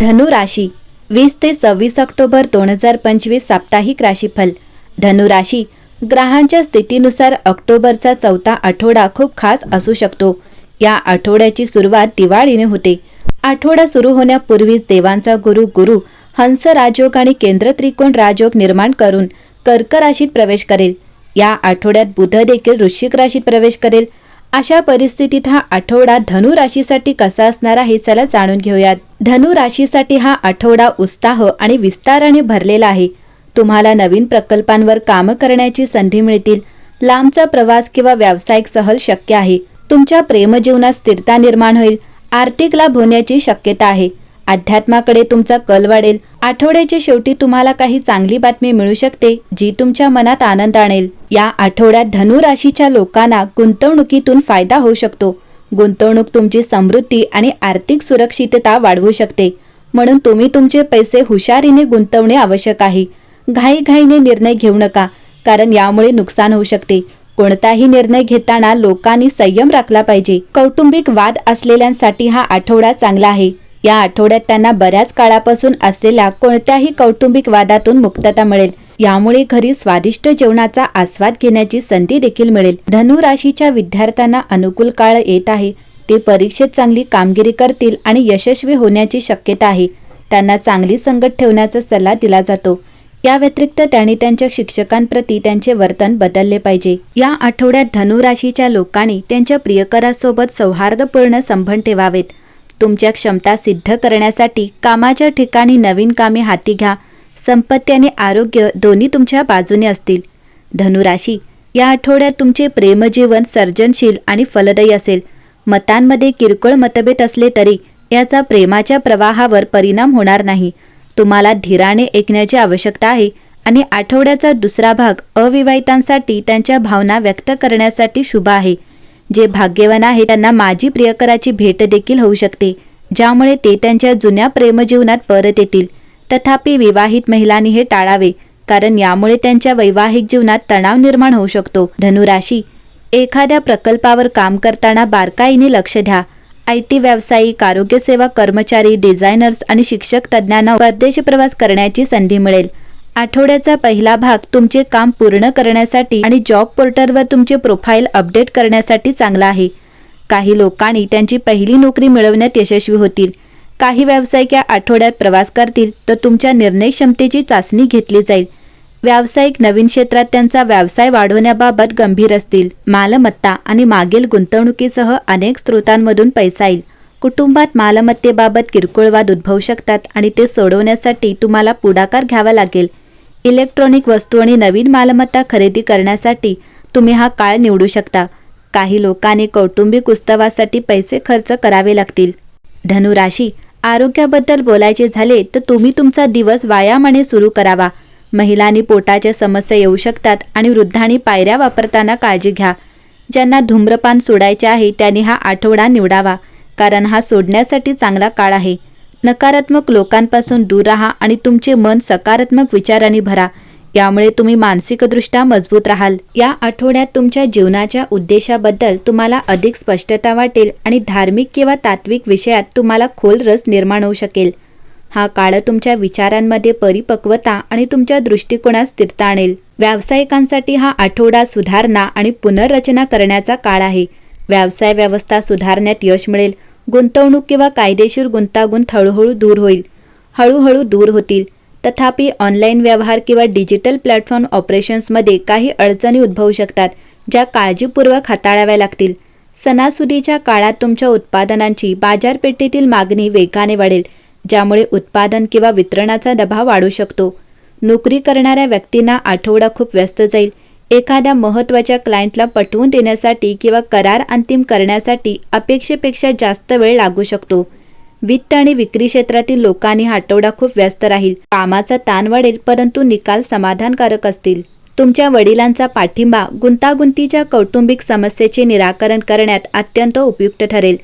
धनु राशी वीस ते सव्वीस ऑक्टोबर दोन हजार पंचवीस साप्ताहिक राशीफल. धनु राशी ग्रहांच्या स्थितीनुसार ऑक्टोबरचा चौथा आठवडा खूप खास असू शकतो. या आठवड्याची सुरुवात दिवाळीने होते. आठवडा सुरू होण्यापूर्वीच देवांचा गुरु गुरु हंस राजयोग आणि केंद्र त्रिकोण राजयोग निर्माण करून कर्क राशीत प्रवेश करेल. या आठवड्यात बुध देखील वृश्चिक राशीत प्रवेश करेल. अशा परिस्थितीत हा आठवडा धनु राशीसाठी कसा असणार आहे चला जाणून घेऊयात. धनु राशीसाठी हा आठवडा उत्साह आणि विस्ताराने भरलेला आहे. तुम्हाला नवीन प्रकल्पांवर काम करण्याची संधी मिळतील. लांबचा प्रवास किंवा व्यावसायिक सहल शक्य आहे. तुमच्या प्रेमजीवनात स्थिरता निर्माण होईल. आर्थिक लाभ होण्याची शक्यता आहे. अध्यात्माकडे तुमचा कल वाढेल. आठवड्याच्या शेवटी तुम्हाला काही चांगली बातमी मिळू शकते जी तुमच्या मनात आनंद आणेल. या आठवड्यात धनु राशीच्या लोकांना गुंतवणुकीतून फायदा होऊ शकतो. गुंतवणूक तुमची समृद्धी आणि आर्थिक सुरक्षितता वाढवू शकते. म्हणून तुम्ही तुमचे पैसे हुशारीने गुंतवणे आवश्यक आहे. घाईघाईने निर्णय घेऊ नका कारण यामुळे नुकसान होऊ शकते. कोणताही निर्णय घेताना लोकांनी संयम राखला पाहिजे. कौटुंबिक वाद असलेल्यांसाठी हा आठवडा चांगला आहे. या आठवड्यात त्यांना बऱ्याच काळापासून असलेल्या कोणत्याही कौटुंबिक वादातून मुक्तता मिळेल. यामुळे घरी स्वादिष्ट जेवणाचा आस्वाद घेण्याची संधी देखील मिळेल. धनु राशीच्या विद्यार्थ्यांना अनुकूल काळ येत आहे. ते परीक्षेत चांगली कामगिरी करतील आणि यशस्वी होण्याची शक्यता आहे. त्यांना चांगली संगत ठेवण्याचा सल्ला दिला जातो. या व्यतिरिक्त त्यांनी त्यांच्या शिक्षकांप्रती त्यांचे वर्तन बदलले पाहिजे. या आठवड्यात धनु राशीच्या लोकांनी त्यांच्या प्रियकरासोबत सौहार्दपूर्ण संबंध ठेवावेत. तुमच्या क्षमता सिद्ध करण्यासाठी कामाच्या ठिकाणी नवीन कामे हाती घ्या. संपत्ती आणि आरोग्य दोन्ही तुमच्या बाजूने असतील. धनुराशी या आठवड्यात तुमचे प्रेमजीवन सर्जनशील आणि फलदायी असेल. मतांमध्ये किरकोळ मतभेद असले तरी याचा प्रेमाच्या प्रवाहावर परिणाम होणार नाही. तुम्हाला धीराने ऐकण्याची आवश्यकता आहे आणि आठवड्याचा दुसरा भाग अविवाहितांसाठी त्यांच्या भावना व्यक्त करण्यासाठी शुभ आहे. जे भाग्यवान आहे त्यांना माझी प्रियकराची भेट देखील होऊ शकते ज्यामुळे ते त्यांच्या जुन्या प्रेमजीवनात परत येतील. तथापि विवाहित महिलांनी हे टाळावे कारण यामुळे त्यांच्या वैवाहिक जीवनात तणाव निर्माण होऊ शकतो. धनुराशी एखाद्या प्रकल्पावर काम करताना बारकाईने लक्ष द्या. आय टी व्यावसायिक आरोग्यसेवा कर्मचारी डिझायनर्स आणि शिक्षक तज्ज्ञांना परदेशी प्रवास करण्याची संधी मिळेल. आठवड्याचा पहिला भाग तुमचे काम पूर्ण करण्यासाठी आणि जॉब पोर्टलवर तुमचे प्रोफाईल अपडेट करण्यासाठी चांगला आहे. काही लोकांनी त्यांची पहिली नोकरी मिळवण्यात यशस्वी होतील. काही व्यावसायिक या आठवड्यात प्रवास करतील तर तुमच्या निर्णय क्षमतेची चाचणी घेतली जाईल. व्यावसायिक नवीन क्षेत्रात त्यांचा व्यवसाय वाढवण्याबाबत गंभीर असतील. मालमत्ता आणि मागील गुंतवणुकीसह अनेक स्रोतांमधून पैसा येईल. कुटुंबात मालमत्तेबाबत किरकोळ वाद उद्भवू शकतात आणि ते सोडवण्यासाठी तुम्हाला पुढाकार घ्यावा लागेल. इलेक्ट्रॉनिक वस्तू आणि नवीन मालमत्ता खरेदी करण्यासाठी तुम्ही हा काळ निवडू शकता. काही लोकांनी कौटुंबिक उत्सवासाठी पैसे खर्च करावे लागतील. धनुराशी आरोग्याबद्दल बोलायचे झाले तर तुम्ही तुमचा दिवस व्यायामाने सुरू करावा. महिलांनी पोटाच्या समस्या येऊ शकतात आणि वृद्धांनी पायऱ्या वापरताना काळजी घ्या. ज्यांना धूम्रपान सोडायचे आहे त्यांनी हा आठवडा निवडावा. कारण हा सोडण्यासाठी चांगला काळ आहे. नकारात्मक लोकांपासून दूर राहा आणि तुमचे मन सकारात्मक विचारांनी भरा. यामुळे तुम्ही मानसिकदृष्ट्या मजबूत राहाल. या आठवड्यात तुमच्या जीवनाच्या उद्देशाबद्दल तुम्हाला अधिक स्पष्टता वाटेल आणि धार्मिक किंवा तात्विक विषयात तुम्हाला खोल रस निर्माण होऊ शकेल. हा काळ तुमच्या विचारांमध्ये परिपक्वता आणि तुमच्या दृष्टिकोनात स्थिरता आणेल. व्यावसायिकांसाठी हा आठवडा सुधारणा आणि पुनर्रचना करण्याचा काळ आहे. व्यवसाय व्यवस्था सुधारण्यात यश मिळेल. गुंतवणूक किंवा कायदेशीर गुंतागुंत हळूहळू दूर होईल. हळूहळू दूर होतील. तथापि ऑनलाईन व्यवहार किंवा डिजिटल प्लॅटफॉर्म ऑपरेशन्समध्ये काही अडचणी उद्भवू शकतात ज्या काळजीपूर्वक हाताळाव्या लागतील. सणासुदीच्या काळात तुमच्या उत्पादनांची बाजारपेठेतील मागणी वेगाने वाढेल ज्यामुळे उत्पादन किंवा वितरणाचा दबाव वाढू शकतो. नोकरी करणाऱ्या व्यक्तींना आठवडा खूप व्यस्त जाईल. एखाद्या महत्त्वाच्या क्लायंटला पटवून देण्यासाठी किंवा करार अंतिम करण्यासाठी अपेक्षेपेक्षा जास्त वेळ लागू शकतो. वित्त आणि विक्री क्षेत्रातील लोकांनी हा आठवडा खूप व्यस्त राहील. कामाचा ताण वाढेल परंतु निकाल समाधानकारक असतील. तुमच्या वडिलांचा पाठिंबा गुंतागुंतीच्या कौटुंबिक समस्येचे निराकरण करण्यात अत्यंत उपयुक्त ठरेल.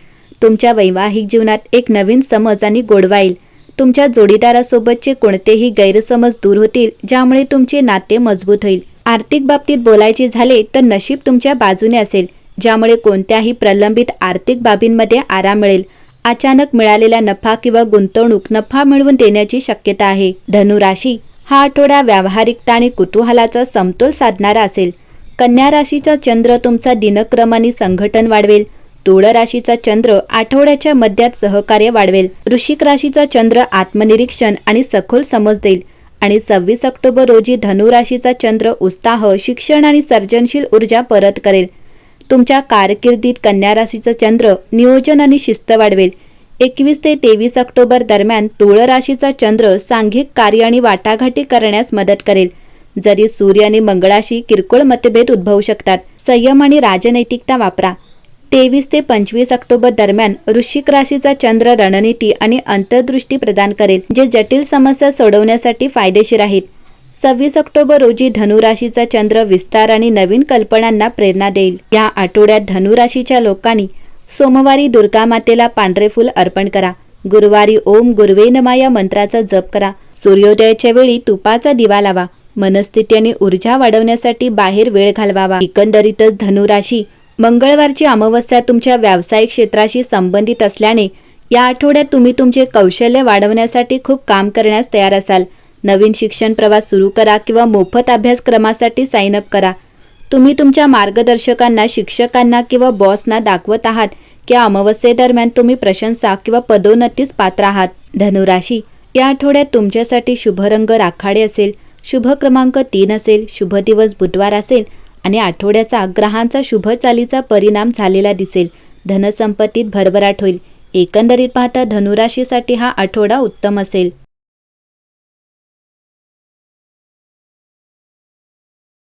तुमच्या वैवाहिक जीवनात एक नवीन समज आणि गोडवा येईल तुमच्या जोडीदारासोबतचे कोणतेही गैरसमज दूर होतील ज्यामुळे तुमचे नाते मजबूत होईल. आर्थिक बाबतीत बोलायचे झाले तर नशीब तुमच्या बाजूने असेल ज्यामुळे कोणत्याही प्रलंबित आर्थिक बाबींमध्ये आराम मिळेल. अचानक मिळालेला नफा किंवा गुंतवणूक नफा मिळवून देण्याची शक्यता आहे. धनुराशी हा आठवडा व्यावहारिकता आणि कुतूहलाचा समतोल साधणारा असेल. कन्या राशीचा चंद्र तुमचा दिनक्रम आणि संघटन वाढवेल. तुळ राशीचा चंद्र आठवड्याच्या मध्यात सहकार्य वाढवेल. वृश्चिक राशीचा चंद्र आत्मनिरीक्षण आणि सखोल समज देईल. आणि सव्वीस ऑक्टोबर रोजी धनुराशीचा चंद्र उत्साह शिक्षण आणि सर्जनशील ऊर्जा परत करेल. तुमच्या कारकिर्दीत कन्या राशीचा चंद्र नियोजन आणि शिस्त वाढवेल. एकवीस ते तेवीस ऑक्टोबर दरम्यान तुळ राशीचा चंद्र सांघिक कार्य आणि वाटाघाटी करण्यास मदत करेल. जरी सूर्य आणि मंगळाशी किरकोळ मतभेद उद्भवू शकतात संयम आणि राजनैतिकता वापरा. तेवीस ते पंचवीस ऑक्टोबर दरम्यान वृश्चिक राशीचा चंद्र रणनीती आणि अंतर्दृष्टी प्रदान करेल जे जटिल समस्या सोडवण्यासाठी फायदेशीर आहेत. सव्वीस ऑक्टोबर रोजी धनुराशीचा चंद्र विस्तार आणि नवीन कल्पनांना प्रेरणा देईल. या आठवड्यात धनुराशीच्या लोकांनी सोमवारी दुर्गा मातेला पांढरे फूल अर्पण करा. गुरुवारी ओम गुरुवे नमा या मंत्राचा जप करा. सूर्योदयाच्या वेळी तुपाचा दिवा लावा. मनस्थिती आणि ऊर्जा वाढवण्यासाठी बाहेर वेळ घालवावा. एकंदरीतच धनुराशी मंगळवारची अमावस्या तुमच्या व्यावसायिक क्षेत्राशी संबंधित असल्याने या आठवड्यात तुम्ही तुमचे कौशल्य वाढवण्यासाठी खूप काम करण्यास तयार असाल. नवीन शिक्षण प्रवास सुरू करा किंवा मोफत अभ्यासक्रमासाठी साइन अप करा. तुम्ही तुमच्या मार्गदर्शकांना शिक्षकांना किंवा बॉसना दाखवत आहात की अमावस्येदरम्यान तुम्ही प्रशंसा किंवा पदोन्नतीस पात्र आहात. धनुराशी या आठवड्यात तुमच्यासाठी शुभ रंग राखाडे असेल शुभ क्रमांक तीन असेल शुभ दिवस बुधवार असेल आणि आठवड्याचा ग्रहांचा शुभ चालीचा परिणाम झालेला दिसेल. धनसंपत्तीत भरभराट होईल. एकंदरीत पाहता धनुराशीसाठी हा आठवडा उत्तम असेल.